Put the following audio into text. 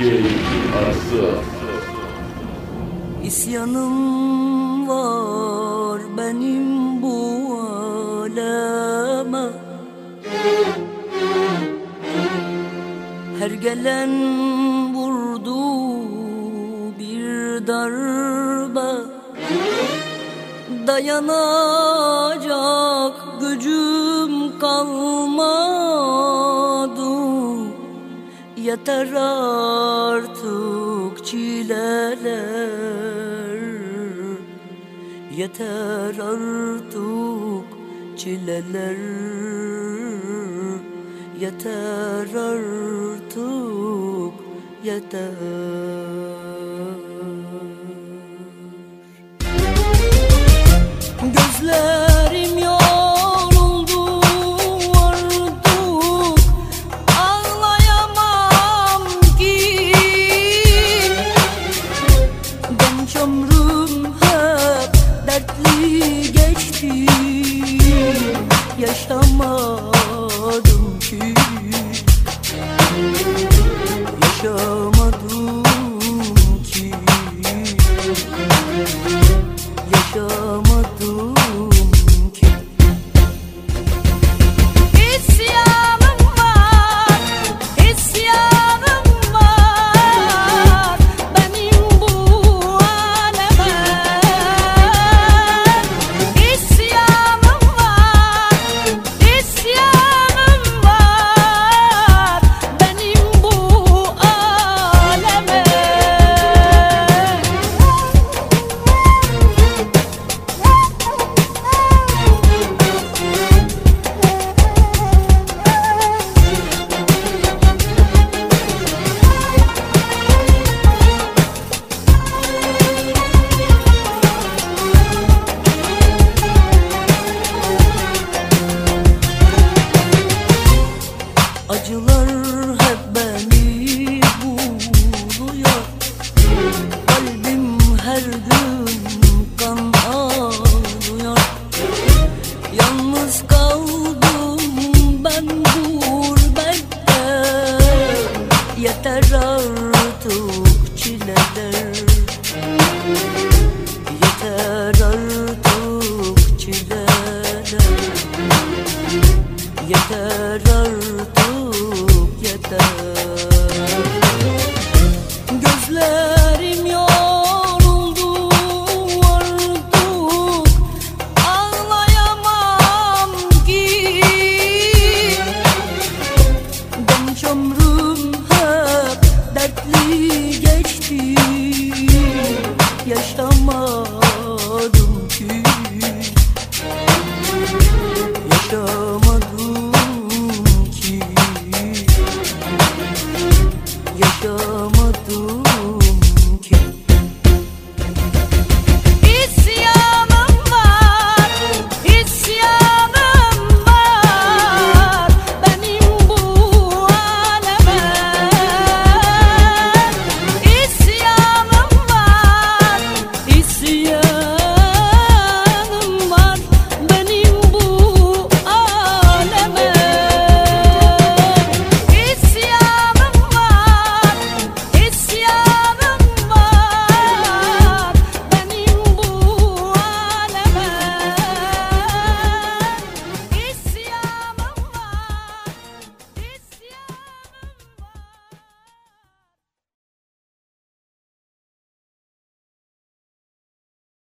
Gel arası İsyanım var benim bu aleme. Her gelen vurdu bir darbe. Dayanacak gücüm kalmadı Yeter artık çileler. Yeter artık çileler. Yeter artık yeter sartıp yeter. Gözlerim yoruldu artık Ağlayamam ki. Genç ömrüm hep dertli geçti. yo.